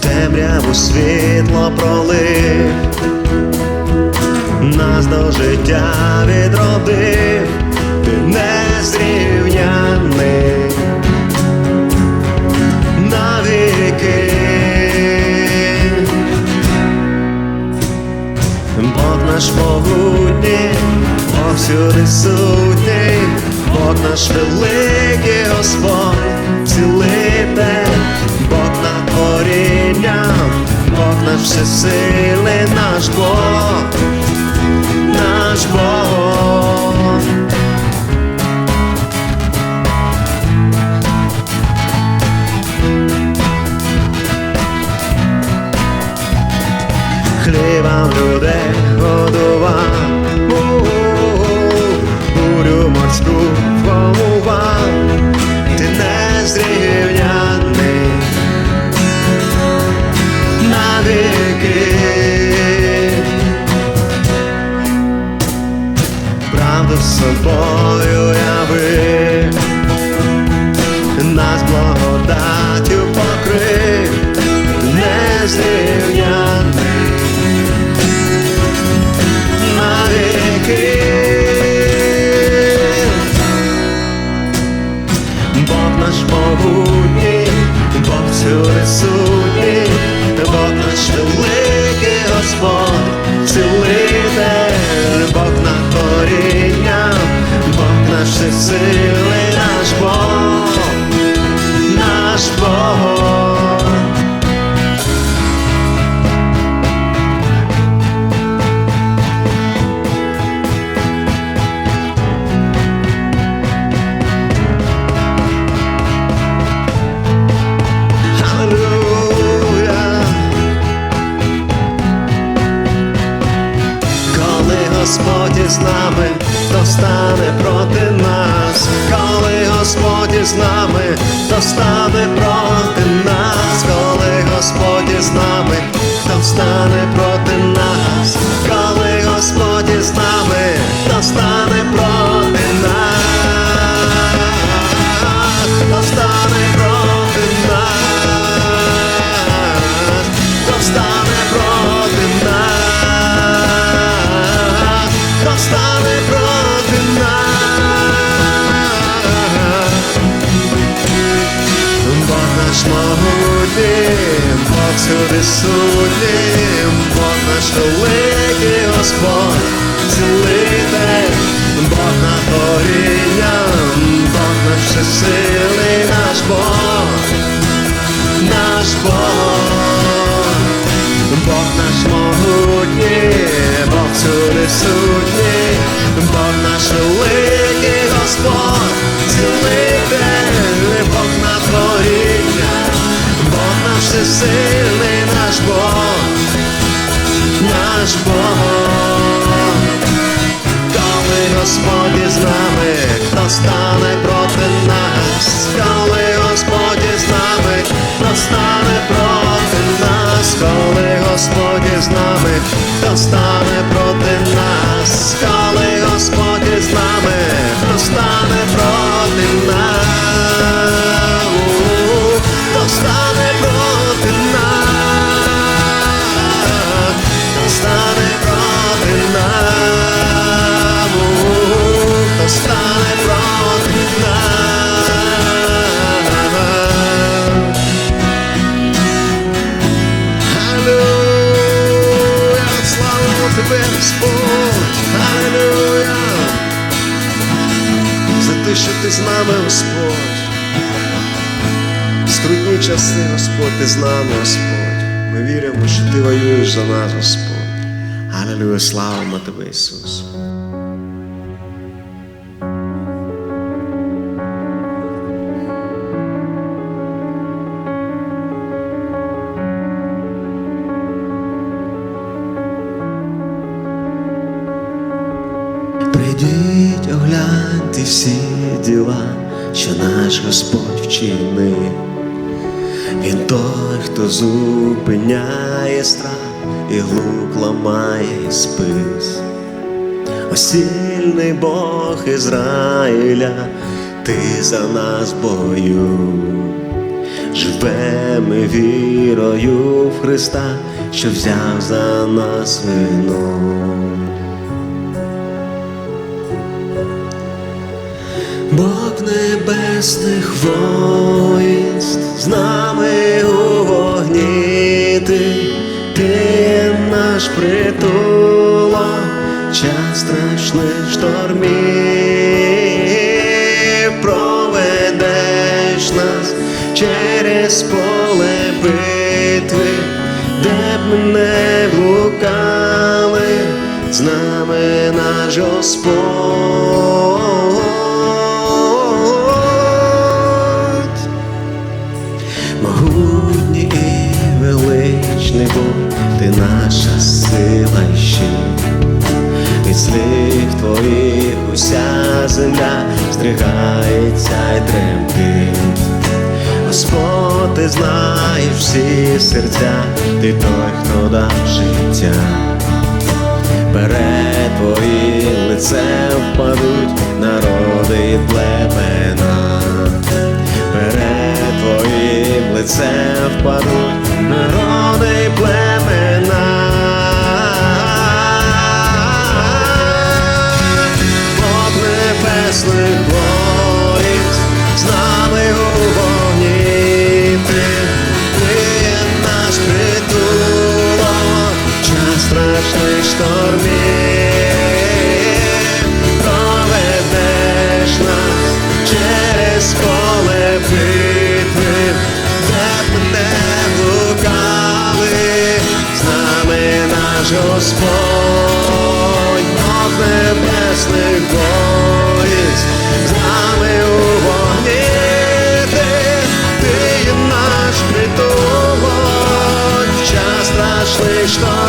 темряву світло пролив, нас до життя відродив, ти незрівняний навіки. Бог наш могутній, Бог всюди сутній, Бог наш великий Господь, цілитель, творінням, Бог наш всесильний наш Бог, наш Бог. Незрівняний навіки. То стане проти нас, коли Господь із нами, то стане проти нас, коли Господь із нами, то стане проти нас, коли Господь із нами, то стане проти нас, то стане проти нас, то стане проти нас, то наш могутній, Бог всюди сутній, Бог наш великий Господь, цілитель, Бог над творінням, Бог наш всесильний наш Бог, наш Бог, Бог наш могутній, Бог всюди сутній, Бог наш великий Господь, наш всесильний наш Бог, наш Бог. Коли Господь із нами, хто стане проти нас, коли Господь із нами, хто стане проти нас, коли Господь із нами, хто стане проти нас, коли Господь із нами, хто стане проти нас, часи, Господь, ти з нами, Господь. Ми віримо, що ти воюєш за нас, Господь. Аллилуйя, слава тебе, Ісус. Прийдіть, огляньте всі діла що наш Господь вчинив. Він той, хто зупиняє страх і лук ламає спис. Осільний Бог Ізраїля, ти за нас бою, живемо вірою в Христа, що взяв за нас вину. Бог небесних воїнств з нами у вогні ти, ти наш притулок, час страшних штормів проведеш нас через поле битви, де б не блукали, з нами наш Господь. Знаєш всі серця, ти той, хто дав життя. Перед твоїм лицем впадуть народи і племена. Перед твоїм лицем впадуть штормів проведеш нас через поле битви, де б не блукали, з нами наш Господь, Бог небесних воїнств, з нами у вогні ти, наш притулок, час страшних штормів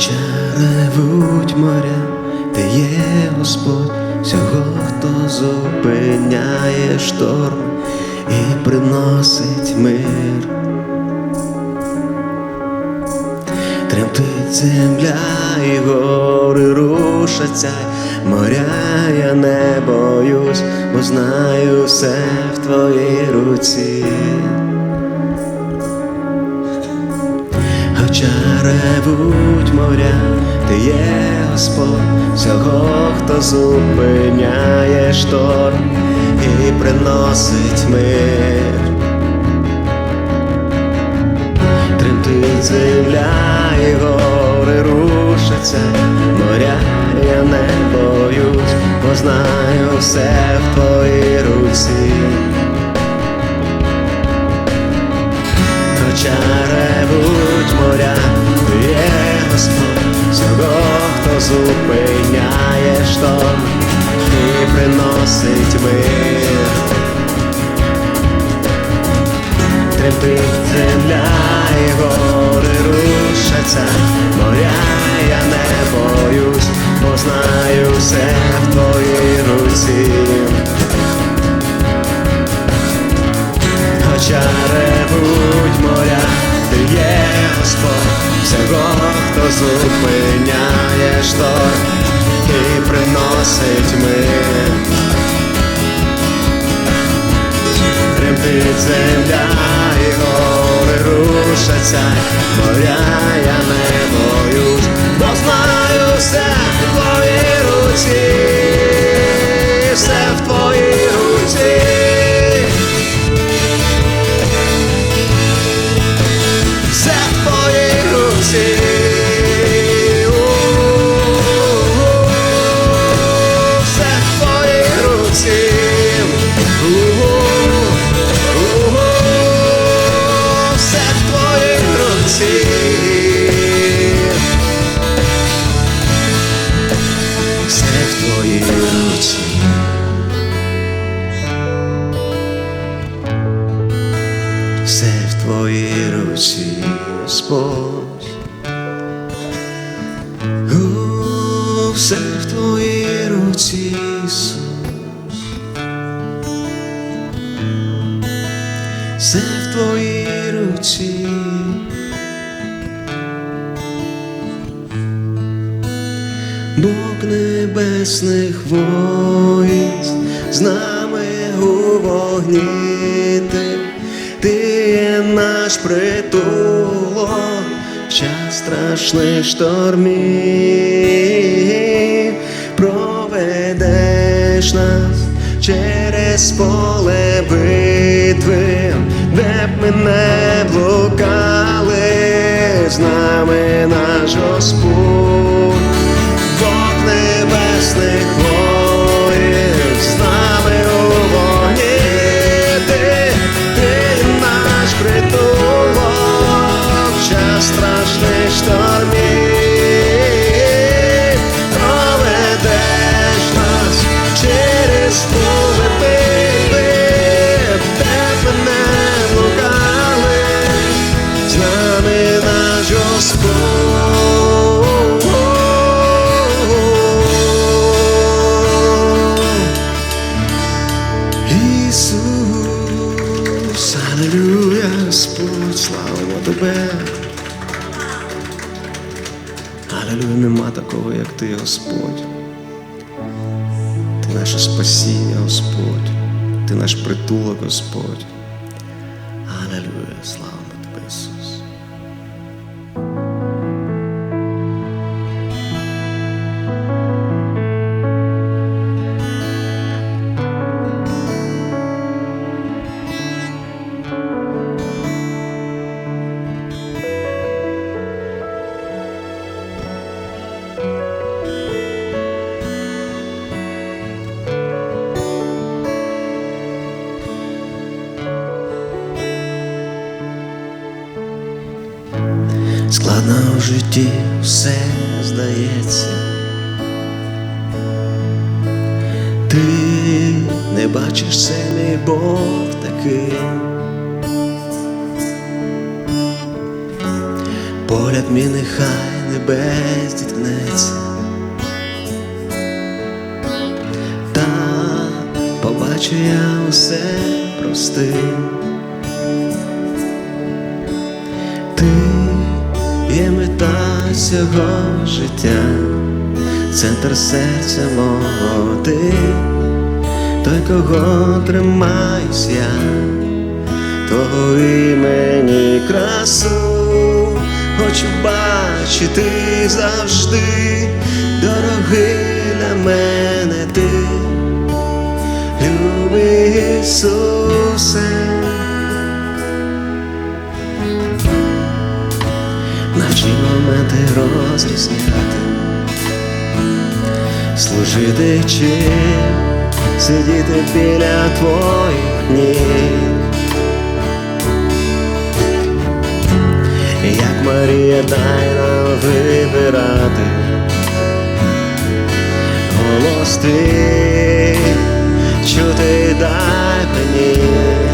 Хоча ревуть моря, ти є Господь, всього, хто зупиняє шторм і приносить мир. Тремтить земля і гори рушаться, моря я не боюсь, бо знаю все в твоїй руці. Хоча ревуть моря, ти є Господь, всього, хто зупиняє шторм і приносить мир. Тремтить земля і гори рушаться, моря я не боюсь, бо знаю все в твоїй руці. Хоча моря, є Господь, всього, хто зупиняє шторм і приносить мир. Тремтить земля і гори рушаться, зупиняє шторм і приносить мир. Тремтить земля і гори рушаться, моря я не боюсь, бо знаю все в твоїй руці, Господь, У, все в твоїй руці, Ісус, все в твоїй руці, Бог небесних воїнств з нами у вогні. Ти, ти є наш притул в час страшних штормів проведеш нас через поле битви, де б ми не блукали, з нами наш Господь. Бог небесних Господь. Ісус, Аллилуйя. Ти наше спасіння, Господь. Ти наш притулок, Господь. В житті все здається. Ти не бачиш це мій Бог такий. Погляд мій нехай небес діткнеться. Та побачу я усе простим. Мета цього життя, центр серця мого ти, той, кого тримаюсь я, твого імені красу, хочу бачити завжди, дорогий для мене ти, любий Ісусе. Моменти розрізняти, служити чи сидіти біля твоїх ніг. Як Марія дай нам вибирати голос твій, чути дай мені.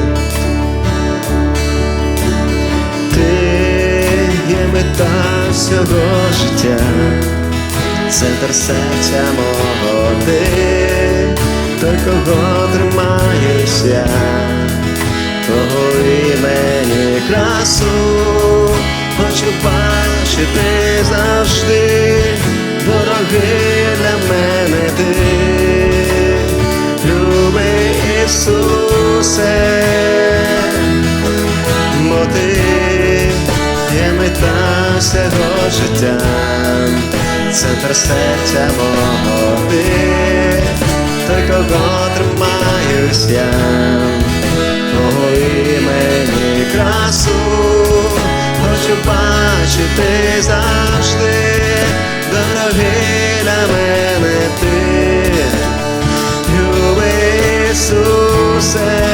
Мета всього життя, центр серця мого ти, той, кого тримаюся, твого імені красу, хочу бачити завжди, дорогий для мене ти, любий Ісусе, ти мета всього життя, центр серця мого ти, той, кого тримаюсь я, твого імені красу, хочу бачити завжди, дорогий для мене ти, любий Ісусе,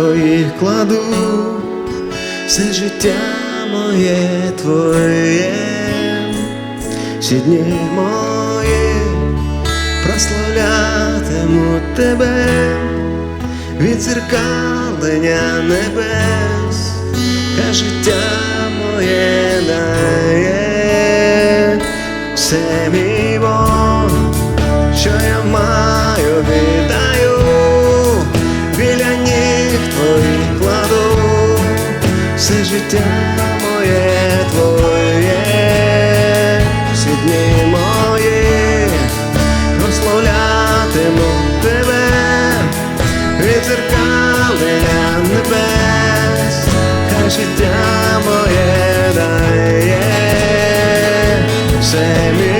твоїх кладу, все життя моє твоє, всі дні мої прославлятиму тебе, від відзеркалення небес, а життя моє дає все мій. моє твоє, всі дні мої, прославлятиму тебе, від зеркаля небес, хай життя моє дає все.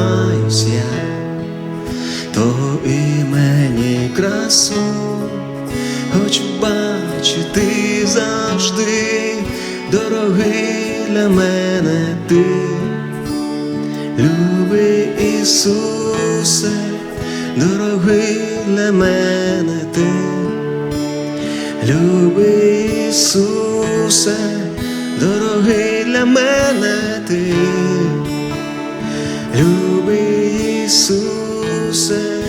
Торкаюсь я того імені красу, хоч бачити завжди, дорогий для мене. Ти, люби Ісусе, дорогий для мене. Ти, люби Ісусе, дорогий для мене. Ти люби Ісусе.